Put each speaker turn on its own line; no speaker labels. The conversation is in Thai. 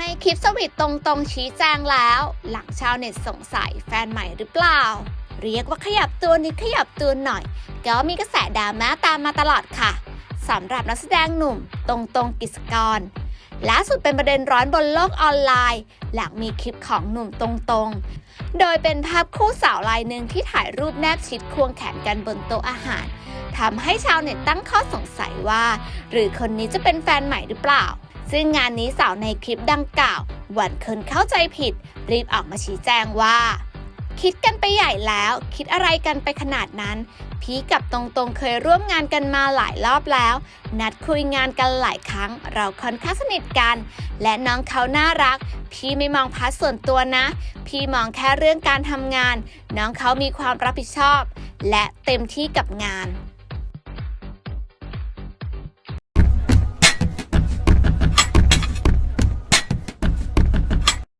ในคลิปสวิตตรงๆชี้แจงแล้ว หลังชาวเน็ตสงสัยแฟนใหม่หรือเปล่า เรียกว่าขยับตัวนิดขยับตัวหน่อย ก็มีกระแสดราม่าตามมาตลอดค่ะสำหรับนักแสดงหนุ่มตรงตรงๆกิจกรล่าสุดเป็นประเด็นร้อนบนโลกออนไลน์ หลังมีคลิปของหนุ่มตรงๆ โดยเป็นภาพคู่สาวรายหนึ่งที่ถ่ายรูปแนบชิดควงแขนกันบนโต๊ะอาหารทำให้ชาวเน็ตตั้งข้อสงสัยว่า หรือคนนี้จะเป็นแฟนใหม่หรือเปล่า ซึ่งงานนี้สาวในคลิปดังกล่าว หวันเคินเข้าใจผิด รีบออกมาชี้แจงว่า คิดกันไปใหญ่แล้ว คิดอะไรกันไปขนาดนั้น พี่กับตรงๆเคยร่วมงานกันมาหลายรอบแล้ว นัดคุยงานกันหลายครั้ง เราค่อนข้างสนิทกัน และน้องเขาน่ารัก พี่ไม่มองพาร์ทส่วนตัวนะ พี่มองแค่เรื่องการทำงาน น้องเขามีความรับผิดชอบ และเต็มที่กับงาน